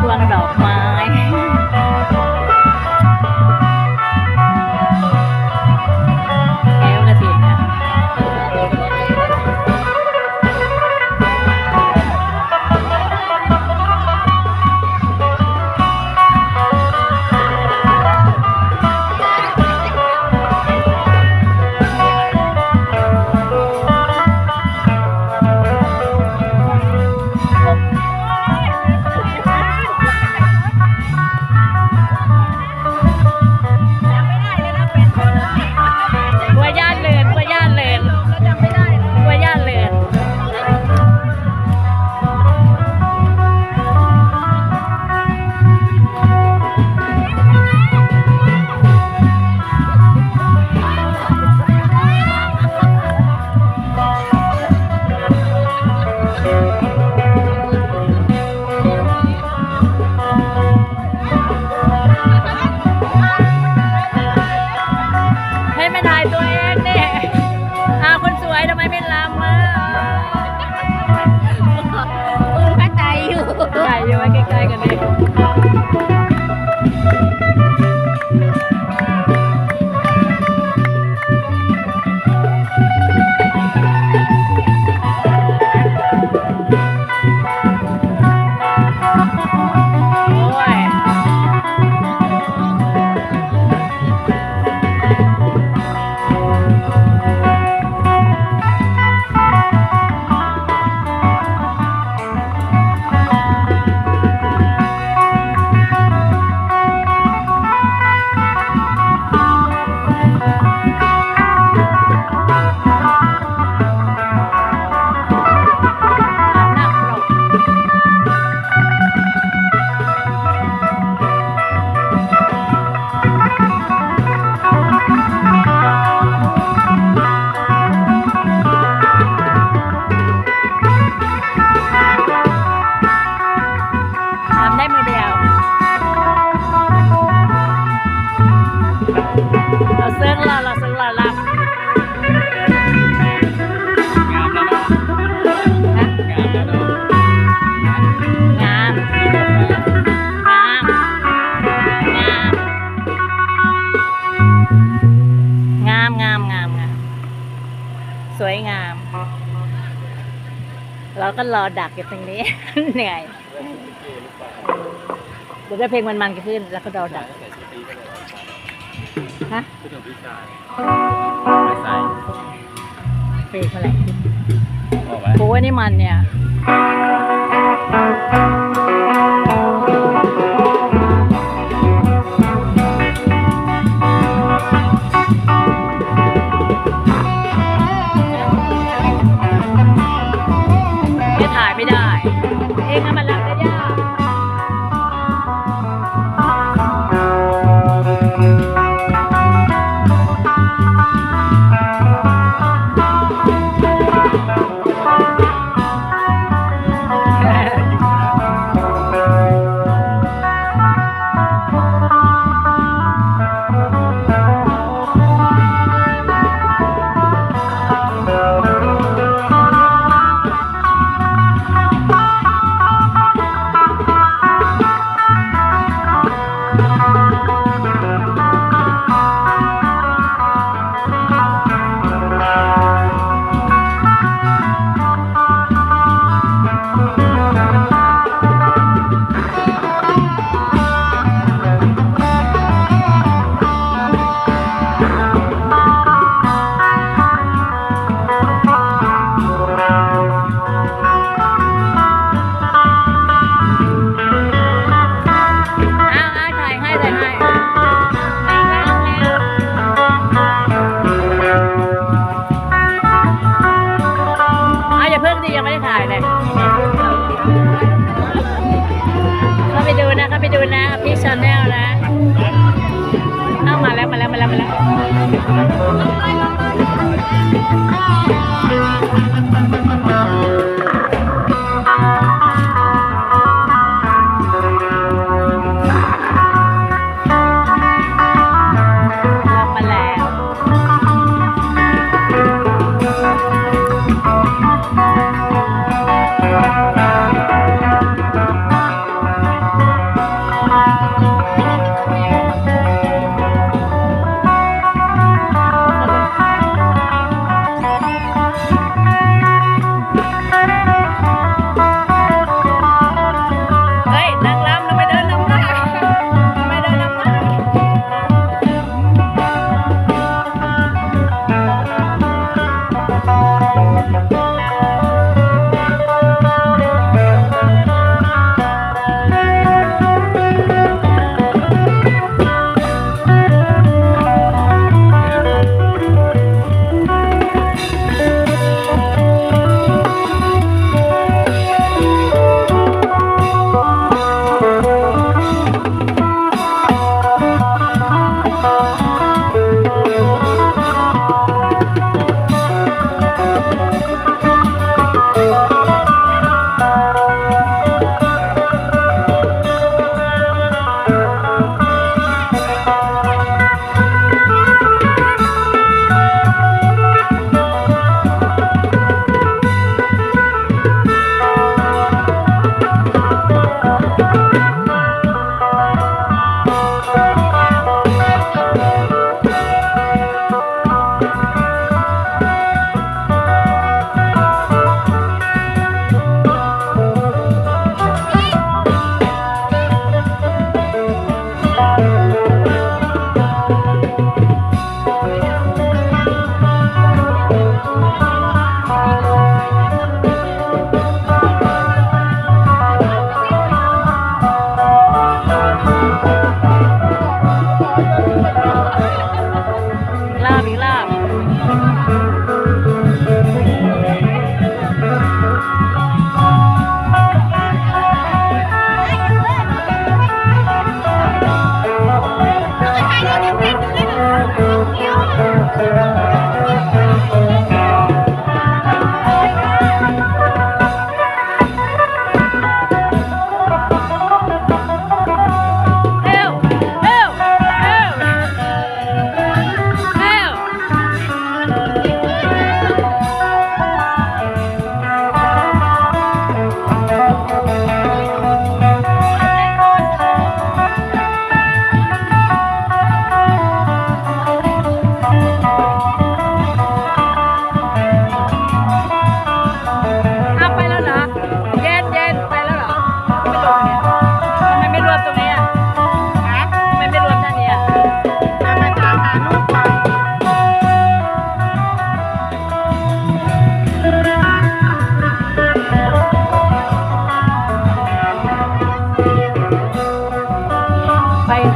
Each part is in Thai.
พวงดอกไม้ ก็รอดักอยู่ตรงนี้ เหนื่อยเดี๋ยวได้เพลงมันมันขึ้น แล้วก็รอดักฮะคือองพี่าไม่ใส่เพลงอะไรโอ้ยนี่มันเนี่ย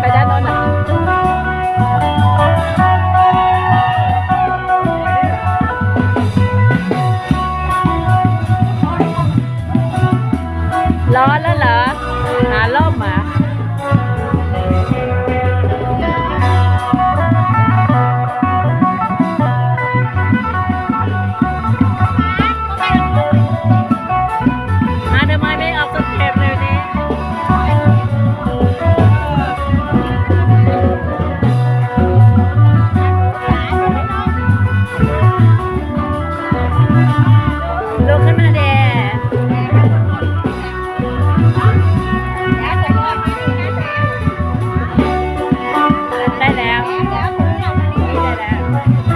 ไปด้านโน้น Thank you.